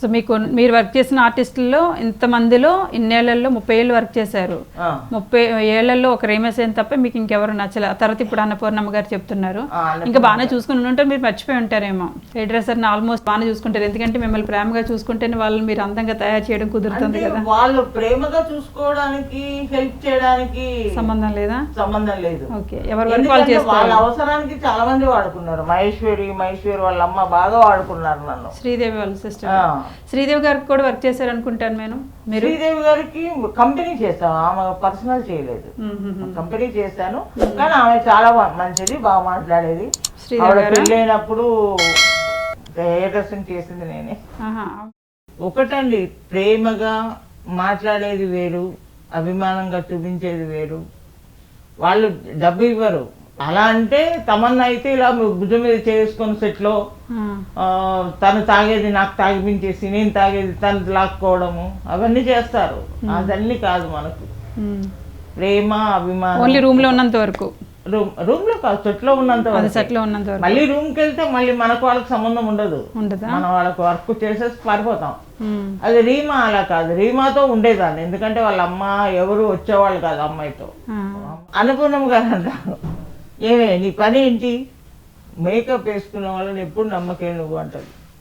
So మీకు మీరు work చేసిన ఆర్టిస్టుల్లో ఇంతమందిలో ఇన్నేళ్ళలో ముప్పై ఏళ్ళు వర్క్ చేశారు. ముప్పై ఏళ్ళలో ఒక రేమసేన్ తప్ప మీకు ఇంకెవరు నచ్చలే. తర్వాత ఇప్పుడు అన్నపూర్ణమ్మ గారు చెప్తున్నారు. ఇంకా బాగానే చూసుకుని ఉంటే మీరు మర్చిపోయి ఉంటారేమో. హెయిర్ డ్రెస్సర్ని ఆల్మోస్ట్ బాగానే చూసుకుంటారు. ఎందుకంటే మిమ్మల్ని ప్రేమగా చూసుకుంటేనే వాళ్ళు మీరు అందంగా తయారు చేయడం కుదురుతుంది కదా. వాళ్ళు ప్రేమగా చూసుకోవడానికి హెల్ప్ చేయడానికి సంబంధం లేదా? సంబంధం లేదు. ఓకే. ఎవరి వరకు వాళ్ళు చేసుకోవాలి? అవసరానికి చాలా మంది వాడుకున్నారు. మహేశ్వరి మహేశ్వరి వాళ్ళ అమ్మ బాగా వాడుకున్నారు నన్ను. శ్రీదేవి వాళ్ళ సిస్టర్. శ్రీదేవి గారికి కూడా వర్క్ చేశారు అనుకుంటాను నేను మీరు? శ్రీదేవి గారికి కంపెనీ చేస్తాను ఆమె పర్సనల్ చేయలేదు. కంపెనీ చేశాను. కానీ ఆమె చాలా మంచిది బాగా మాట్లాడేది. శ్రీదేవి ఆవిడ గారా? పెళ్ళైనప్పుడు హెయిర్ డ్రెస్సింగ్ చేసింది నేనే. ఒకటండి ప్రేమగా మాట్లాడేది వేరు అభిమానంగా చూపించేది వేరు. వాళ్ళు డబ్బు ఇవ్వరు. అలా అంటే తమన్నా అయితే ఇలా భుజం మీద చేసుకొని సెట్లో తను తాగేది నాకు తాగిపించేసి నేను తాగేది తను లాక్కోవడము అవన్నీ చేస్తారు. అదన్నీ కాదు మనకు. ప్రేమ అభిమానం. ఓన్లీ రూమ్లో ఉన్నంత వరకు. రూమ్ రూమ్లో కాదు చెట్లో ఉన్నంత వరకు. సెట్లో ఉన్నంత వరకు. మళ్ళీ రూమ్కి వెళ్తే మళ్ళీ మనకు వాళ్ళకి సంబంధం ఉండదు. మనం వాళ్ళకి వర్క్ చేసేసి పారిపోతాం. అది రీమా అలా కాదు. రీమాతో ఉండేదాన్ని. ఎందుకంటే వాళ్ళ అమ్మ ఎవరు వచ్చేవాళ్ళు కాదు అమ్మాయితో. అనుకున్నాం గారు అంటారు. ఏమే నీ పని ఏంటి? మేకప్ వేసుకున్న వాళ్ళని ఎప్పుడు నమ్మకే నువ్వు అంటది.